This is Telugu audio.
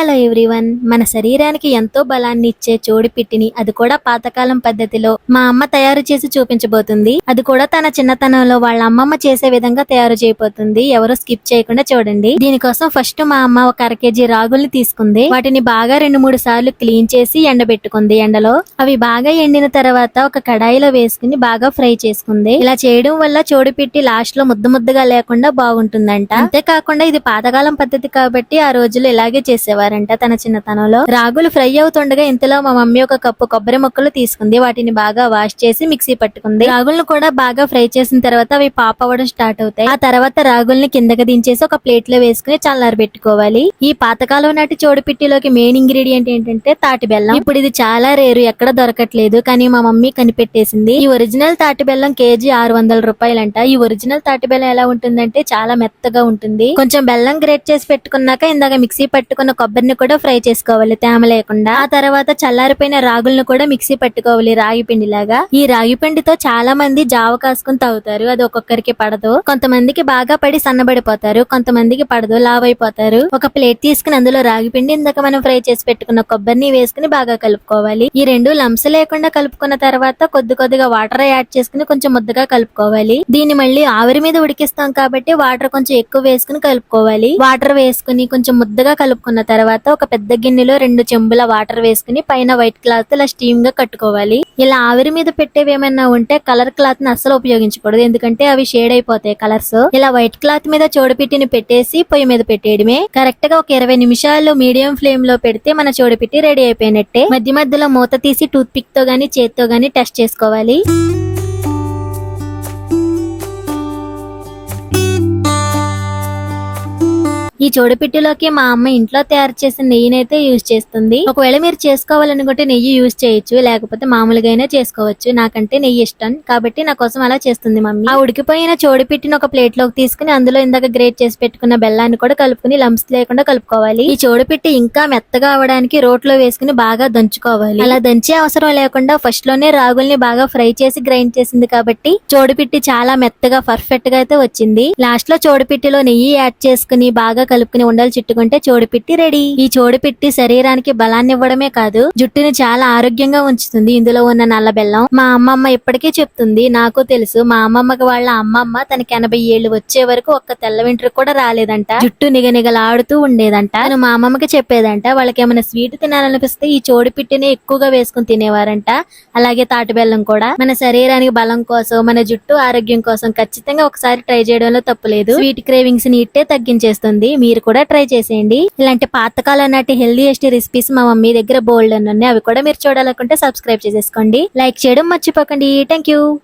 Hello everyone. మన శరీరానికి ఎంతో బలాన్ని ఇచ్చే చోడిపిట్టిని అది కూడా పాతకాలం పద్ధతిలో మా అమ్మ తయారు చేసి చూపించబోతుంది. అది కూడా తన చిన్నతనంలో వాళ్ళ అమ్మమ్మ చేసే విధంగా తయారు చేయబోతుంది. ఎవరు స్కిప్ చేయకుండా చూడండి. దీనికోసం ఫస్ట్ మా అమ్మ ఒక అర కేజీ రాగుల్ని తీసుకుంది. వాటిని బాగా రెండు మూడు సార్లు క్లీన్ చేసి ఎండబెట్టుకుంది. ఎండలో అవి బాగా ఎండిన తర్వాత ఒక కడాయిలో వేసుకుని బాగా ఫ్రై చేసుకుంది. ఇలా చేయడం వల్ల చోడిపిట్టి లాస్ట్లో ముద్ద ముద్దగా లేకుండా బాగుంటుందంట. అంతేకాకుండా ఇది పాతకాలం పద్ధతి కాబట్టి ఆ రోజులు ఇలాగే చేసేవారు. చేశారంట తన చిన్నతనంలో. రాగులు ఫ్రై అవుతుండగా ఇంతలో మా మమ్మీ ఒక కప్పు కొబ్బరి ముక్కలు తీసుకుంది. వాటిని బాగా వాష్ చేసి మిక్సీ పట్టుకుంది. రాగులను కూడా బాగా ఫ్రై చేసిన తర్వాత అవి పాప అవ్వడం స్టార్ట్ అవుతాయి. ఆ తర్వాత రాగుల్ని కిందకి దించేసి ఒక ప్లేట్లో వేసుకుని చల్లారి పెట్టుకోవాలి. ఈ పాతకాలం నాటి చోడుపిట్టిలోకి మెయిన్ ఇంగ్రీడియంట్ ఏంటంటే తాటి బెల్లం. ఇప్పుడు ఇది చాలా రేరు ఎక్కడ దొరకట్లేదు. కానీ మా మమ్మీ కనిపెట్టేసింది. ఈ ఒరిజినల్ తాటి బెల్లం కేజీ ఆరు వందల రూపాయలంట. ఈ ఒరిజినల్ తాటి బెల్లం ఎలా ఉంటుందంటే చాలా మెత్తగా ఉంటుంది. కొంచెం బెల్లం గ్రేట్ చేసి పెట్టుకున్నాక ఇందాక మిక్సీ పట్టుకున్న కొబ్బరి కొబ్బరిని కూడా ఫ్రై చేసుకోవాలి తేమ లేకుండా. ఆ తర్వాత చల్లారిపోయిన రాగులను కూడా మిక్సీ పట్టుకోవాలి రాగి పిండి లాగా ఈ రాగి పిండితో చాలా మంది జావ కాసుకుని తాగుతారు అది ఒక్కొక్కరికి పడదు. కొంతమందికి బాగా పడి సన్నబడిపోతారు కొంతమందికి పడదు లావ్ అయిపోతారు ఒక ప్లేట్ తీసుకుని అందులో రాగి పిండి ఇందాక మనం ఫ్రై చేసి పెట్టుకున్న కొబ్బరిని వేసుకుని బాగా కలుపుకోవాలి. ఈ రెండు లంప్స్ లేకుండా కలుపుకున్న తర్వాత కొద్ది కొద్దిగా వాటర్ యాడ్ చేసుకుని కొంచెం ముద్దగా కలుపుకోవాలి. దీన్ని మళ్ళీ ఆవిరి మీద ఉడికిస్తాం కాబట్టి వాటర్ కొంచెం ఎక్కువ వేసుకుని కలుపుకోవాలి. వాటర్ వేసుకుని కొంచెం ముద్దగా కలుపుకున్న తర్వాత తర్వాత ఒక పెద్ద గిన్నెలో రెండు చెంబుల వాటర్ వేసుకుని పైన వైట్ క్లాత్ ఇలా స్టీమ్గా కట్టుకోవాలి. ఇలా ఆవిరి మీద పెట్టేవి ఏమైనా ఉంటే కలర్ క్లాత్ని అస్సలు ఉపయోగించకూడదు. ఎందుకంటే అవి షేడ్ అయిపోతాయి కలర్స్. ఇలా వైట్ క్లాత్ మీద చోడుపిట్టిని పెట్టేసి పొయ్యి మీద పెట్టేయడమే. కరెక్ట్గా ఒక ఇరవై నిమిషాలు మీడియం ఫ్లేమ్లో పెడితే మన చోడుపిట్టి రెడీ అయిపోయినట్టే. మధ్య మధ్యలో మూత తీసి టూత్ పిక్తో గానీ చేత్తో గానీ టెస్ట్ చేసుకోవాలి. ఈ జోడిపిట్టులోకి మా అమ్మ ఇంట్లో తయారు చేసిన నెయ్యినైతే యూజ్ చేస్తుంది. ఒకవేళ మీరు చేసుకోవాలనుకుంటే నెయ్యి యూజ్ చేయొచ్చు లేకపోతే మామూలుగా అయినా చేసుకోవచ్చు. నాకంటే నెయ్యి ఇష్టం కాబట్టి నా కోసం అలా చేస్తుంది మమ్మీ. ఆ ఉడికిపోయిన చోడుపిట్టిని ఒక ప్లేట్లోకి తీసుకుని అందులో ఇందాక గ్రేట్ చేసి పెట్టుకున్న బెల్లాన్ని కూడా కలుపుకుని లంప్స్ లేకుండా కలుపుకోవాలి. ఈ చోడుపిట్టి ఇంకా మెత్తగా అవడానికి రోట్లో వేసుకుని బాగా దంచుకోవాలి. అలా దంచే అవసరం లేకుండా ఫస్ట్లోనే రాగుల్ని బాగా ఫ్రై చేసి గ్రైండ్ చేసింది కాబట్టి చోడుపిట్టి చాలా మెత్తగా పర్ఫెక్ట్గా అయితే వచ్చింది. లాస్ట్లో చోడుపిట్టిలో నెయ్యి యాడ్ చేసుకుని బాగా కలుపుకుని ఉండలు చుట్టుకుంటే చోడుపిట్టి రెడీ. ఈ చోడుపిట్టి శరీరానికి బలాన్ని ఇవ్వడమే కాదు జుట్టుని చాలా ఆరోగ్యంగా ఉంచుతుంది. ఇందులో ఉన్న నల్ల బెల్లం మా అమ్మమ్మ ఇప్పటికీ చెప్తుంది. నాకు తెలుసు మా అమ్మమ్మకి వాళ్ళ అమ్మమ్మ తనకి ఎనభై ఏళ్ళు వచ్చే వరకు ఒక్క తెల్ల వెంట్రుకు కూడా రాలేదంట. జుట్టు నిగనిగలాడుతూ ఉండేదంట. తను మా అమ్మమ్మకి చెప్పేదంట వాళ్ళకి ఏమైనా స్వీట్ తినాలనిపిస్తే ఈ చోడుపిట్టిని ఎక్కువగా వేసుకుని తినేవారంట. అలాగే తాటి బెల్లం కూడా. మన శరీరానికి బలం కోసం మన జుట్టు ఆరోగ్యం కోసం ఖచ్చితంగా ఒకసారి ట్రై చేయడంలో తప్పులేదు స్వీట్ క్రేవింగ్స్ని ఇట్టే తగ్గించేస్తుంది. మీరు కూడా ట్రై చేసేయండి. ఇలాంటి పాతకాలం నాటి హెల్దీయెస్ట్ రెసిపీస్ మా మమ్మీ దగ్గర బోల్డ్ ఉన్నాయి. అవి కూడా మీరు చూడాలనుకుంటే సబ్స్క్రైబ్ చేసేసుకోండి. లైక్ చేయడం మర్చిపోకండి. Thank you